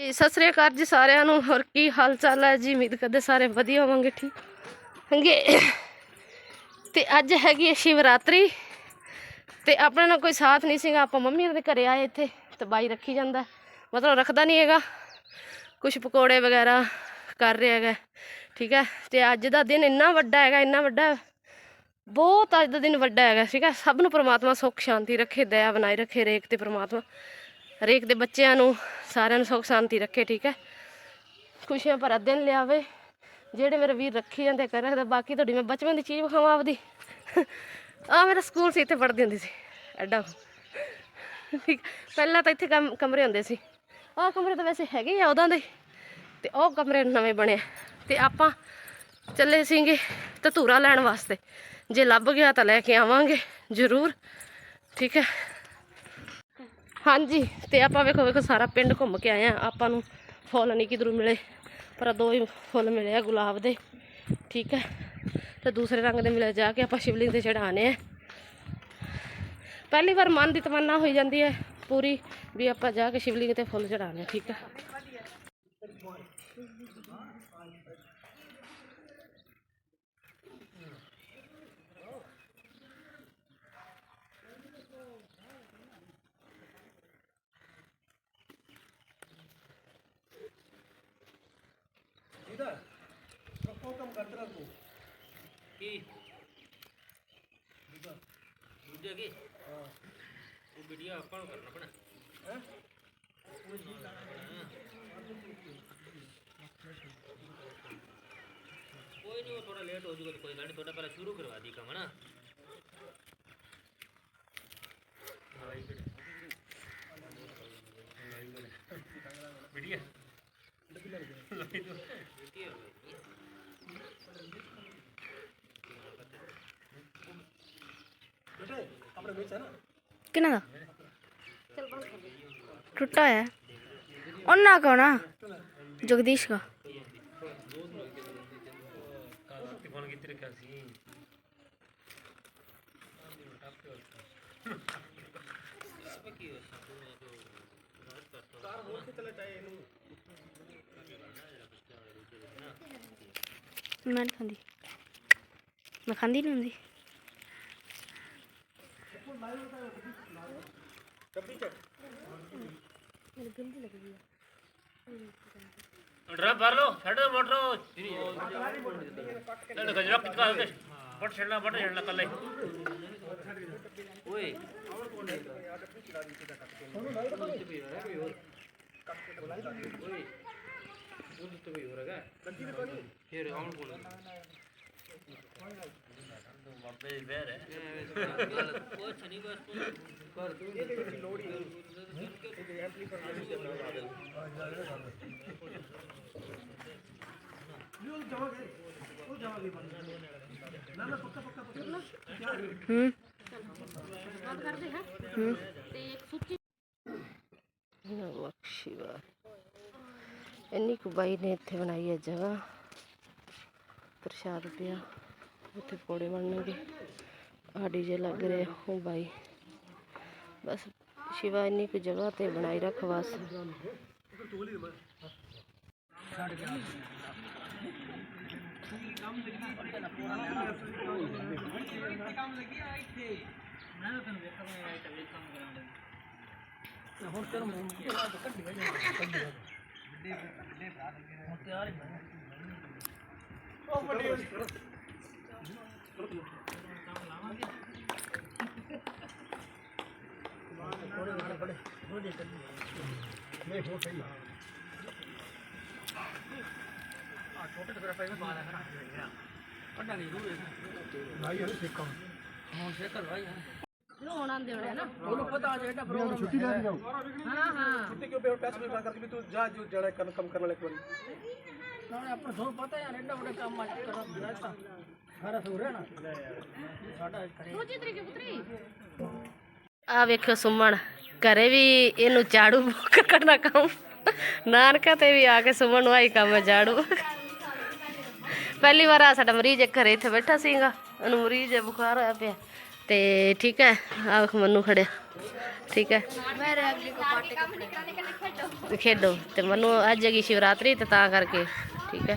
ਜੀ, ਸਤਿ ਸ੍ਰੀ ਅਕਾਲ ਜੀ ਸਾਰਿਆਂ ਨੂੰ। ਹੋਰ ਕੀ ਹਾਲ ਚਾਲ ਹੈ ਜੀ? ਉਮੀਦ ਕਰਦੇ ਸਾਰੇ ਵਧੀਆ ਹੋਵਾਂਗੇ ਠੀਕ ਹੋਣਗੇ ਤੇ ਅੱਜ ਹੈਗੀ ਹੈ ਸ਼ਿਵਰਾਤਰੀ ਤੇ ਆਪਣੇ ਨਾਲ ਕੋਈ ਸਾਥ ਨਹੀਂ ਸੀਗਾ। ਆਪਾਂ ਮੰਮੀ ਦੇ ਘਰੇ ਆਏ ਇੱਥੇ ਤੇ ਬਾਈ ਰੱਖੀ ਜਾਂਦਾ। ਮਤਲਬ ਰੱਖਦਾ ਨਹੀਂ ਹੈਗਾ। ਕੁਝ ਪਕੌੜੇ ਵਗੈਰਾ ਕਰ ਰਿਹਾ ਹੈਗਾ ਠੀਕ ਹੈ? ਤੇ ਅੱਜ ਦਾ ਦਿਨ ਇੰਨਾ ਵੱਡਾ ਹੈਗਾ ਇੰਨਾ ਵੱਡਾ ਬਹੁਤ ਅੱਜ ਦਾ ਦਿਨ ਵੱਡਾ ਹੈਗਾ ਠੀਕ ਹੈ? ਸਭ ਨੂੰ ਪ੍ਰਮਾਤਮਾ ਸੁੱਖ ਸ਼ਾਂਤੀ ਰੱਖੇ ਦਇਆ ਬਣਾਈ ਰੱਖੇ ਰੇਕ ਤੇ ਪ੍ਰਮਾਤਮਾ। ਹਰੇਕ ਦੇ ਬੱਚਿਆਂ ਨੂੰ ਸਾਰਿਆਂ ਨੂੰ ਸੁੱਖ ਸ਼ਾਂਤੀ ਰੱਖੇ, ਠੀਕ ਹੈ? ਖੁਸ਼ੀਆਂ ਭਰਾ ਦਿਨ ਲਿਆਵੇ। ਜਿਹੜੇ ਮੇਰੇ ਵੀਰ ਰੱਖੀ ਜਾਂਦੇ ਕਰ ਰੱਖਦਾ ਬਾਕੀ ਤੁਹਾਡੀ ਮੈਂ ਬਚਪਨ ਦੀ ਚੀਜ਼ ਵਿਖਾਵਾਂ ਆਪਦੀ। ਆ ਮੇਰਾ ਸਕੂਲ ਸੀ, ਇੱਥੇ ਪੜ੍ਹਦੀ ਹੁੰਦੀ ਸੀ। ਐਡਾ। ਠੀਕ ਪਹਿਲਾਂ ਤਾਂ ਇੱਥੇ ਕਮ- ਕਮਰੇ ਹੁੰਦੇ ਸੀ। ਆਹ ਕਮਰੇ ਤਾਂ ਵੈਸੇ ਹੈਗੇ ਆ ਉਦਾਂ ਦੇ। ਤੇ ਉਹ ਕਮਰੇ ਨਵੇਂ ਬਣੇ ਆ। ਤੇ ਆਪਾਂ ਚੱਲੇ ਸੀਗੇ ਧਤੂਰਾ ਲੈਣ ਵਾਸਤੇ। ਜੇ ਲੱਭ ਗਿਆ ਤਾਂ ਲੈ ਕੇ ਆਵਾਂਗੇ, ਜ਼ਰੂਰ। ਠੀਕ ਹੈ। ਹਾਂਜੀ, ਤੇ ਆਪਾਂ ਵੇਖੋ ਵੇਖੋ, ਸਾਰਾ ਪਿੰਡ ਘੁੰਮ ਕੇ ਆਏ ਆ। ਆਪਾਂ ਨੂੰ ਫੁੱਲ ਨਹੀਂ ਕਿਧਰੋਂ ਮਿਲੇ, ਪਰ ਦੋ ਹੀ ਫੁੱਲ ਮਿਲੇ ਆ, ਗੁਲਾਬ ਦੇ, ਠੀਕ ਹੈ? ਤੇ ਦੂਸਰੇ ਰੰਗ ਦੇ ਮਿਲੇ, ਜਾ ਕੇ ਆਪਾਂ ਸ਼ਿਵਲਿੰਗ ਤੇ ਚੜਾਣੇ ਆ। ਪਹਿਲੀ ਵਾਰ ਮਨ ਦੀ ਤਮੰਨਾ ਹੋਈ ਜਾਂਦੀ ਹੈ ਪੂਰੀ, ਵੀ ਆਪਾਂ ਜਾ ਕੇ ਸ਼ਿਵਲਿੰਗ ਤੇ ਫੁੱਲ ਚੜਾਣੇ ਠੀਕ ਹੈ? ਕੀ ਦੂਜਾ ਕੀ ਹਾਂ ਉਹ ਵੀਡੀਓ ਆਪਾਂ ਨੂੰ ਕਰਨਾ ਪੈਣਾ ਹੈ ਕੋਈ ਨਹੀਂ ਉਹ ਥੋੜਾ ਲੇਟ ਹੋ ਜਾਊਗਾ ਤਾਂ ਕੋਈ ਗੱਲ ਨਹੀਂ ਤੁਹਾਡਾ ਪਹਿਲਾਂ ਸ਼ੁਰੂ ਕਰਵਾ ਦੀ ਕੰਮ ਨਾ ਵੀਡੀਓ ਕਿਹਨਾਂ ਦਾ? ਟੁੱਟਾ ਹੈ ਉਹਨਾਂ ਕੋ ਨਾ, ਜਗਦੀਸ਼ ਦਾ ਕਾਲਾ ਖਾਂਦੀ। ਕਿੱਥੇ ਰੱਖਿਆ ਸੀ ਮੈਂ ਨੀ ਖਾਂਦੀ ਮੈਂ ਖਾਂਦੀ ਨਹੀਂ ਹੁੰਦੀ ਡਰਾ ਭਰ ਲੋ ਛੱਡ ਮੋਟਰ। ਲੈ ਗਜਰਾ ਕਿਤਕਾ ਕੇ ਬਟ ਛੱਡਣਾ ਬਟ ਛੱਡਣਾ ਕੱਲੇ ਓਏ ਫਿਰ ਆਉਣ ਕੋਲ ਬਾਬੇ ਦੀ ਬਹਿਰ ਹੈ। ਕੁਛ ਨਹੀਂ ਹੂੰ। ਬੰਦ ਕਰਦੇ ਹਾਂ। ਹੂੰ ਤੇ ਇੱਕ ਸੁੱਚੀ ਨਮਕਸ਼ਿਵਾ ਇੰਨੀ ਕੁ ਬਾਈ ਨੇ ਇੱਥੇ ਬਣਾਈ ਹੈ ਜਗ੍ਹਾ ਪ੍ਰਸ਼ਾਦ ਪਿਆ ਉੱਥੇ ਪਕੌੜੇ ਬਣਨਗੇ ਆ ਡੀਜੇ ਲੱਗ ਰਿਹਾ ਉਹ ਬਾਈ ਬਸ ਸ਼ਿਵਾ ਇੰਨੀ ਕੁ ਜਗ੍ਹਾ ਤੇ ਬਣਾਈ ਰੱਖ ਬਸ ਹੁਣ ਆਂਦੇ ਹੋਣੇ ਨਾ ਛੁੱਟੀ ਲੈ ਕੇ ਜਾਓ ਹਾਂ ਹਾਂ। ਛੁੱਟੀ ਕਿਉਂ ਬੇ ਟੈਸਟ ਵੀ ਕਰਕੇ ਵੀ ਤੂੰ ਜਾ, ਜੋ ਜਾਣਾ ਕੰਮ ਕਰਨ ਵਾਲੇ ਇੱਕ ਵਾਰੀ। ਨਾਲੇ ਆਪਾਂ ਤੁਹਾਨੂੰ ਪਤਾ ਯਾਰ ਐਡਾ ਵੱਡਾ ਕੰਮ ਅੱਜ ਕਰਾ ਦਿੱਤਾ ਸਾਰਾ ਸੋ ਰਿਹਾ ਨਾ? ਸਾਡਾ ਕਰੇ ਦੂਜੀ ਤਰੀਕੇ ਪੁੱਤਰੀ। ਆ ਵੇਖੋ ਸੁਮਨ ਘਰੇ ਵੀ ਇਹਨੂੰ ਝਾੜੂ ਕਰਨਾ ਕੰਮ। ਨਾਨਕਾ ਤੇ ਵੀ ਆ ਕੇ ਸੁਮਨ ਨੂੰ ਆਈ ਕੰਮ ਝਾੜੂ। ਪਹਿਲੀ ਵਾਰ ਆ ਸਾਡਾ ਮਰੀਜ਼ ਘਰੇ ਇੱਥੇ ਬੈਠਾ ਸੀਗਾ। ਉਹਨੂੰ ਮਰੀਜ਼ ਹੈ ਬੁਖਾਰ ਹੋਇਆ ਪਿਆ। ਤੇ ਠੀਕ ਹੈ ਆ ਵੇਖ ਮੰਨੂ ਖੜਿਆ। ਠੀਕ ਹੈ। ਮੇਰੇ ਅੱਗੇ ਕੋ ਪਾਟੇ ਕੱਪੜੇ ਖੇਡੋ। ਤੇ ਮੈਨੂੰ ਅੱਜ ਹੈਗੀ ਸ਼ਿਵਰਾਤਰੀ ਤੇ ਤਾਂ ਕਰਕੇ ਠੀਕ ਹੈ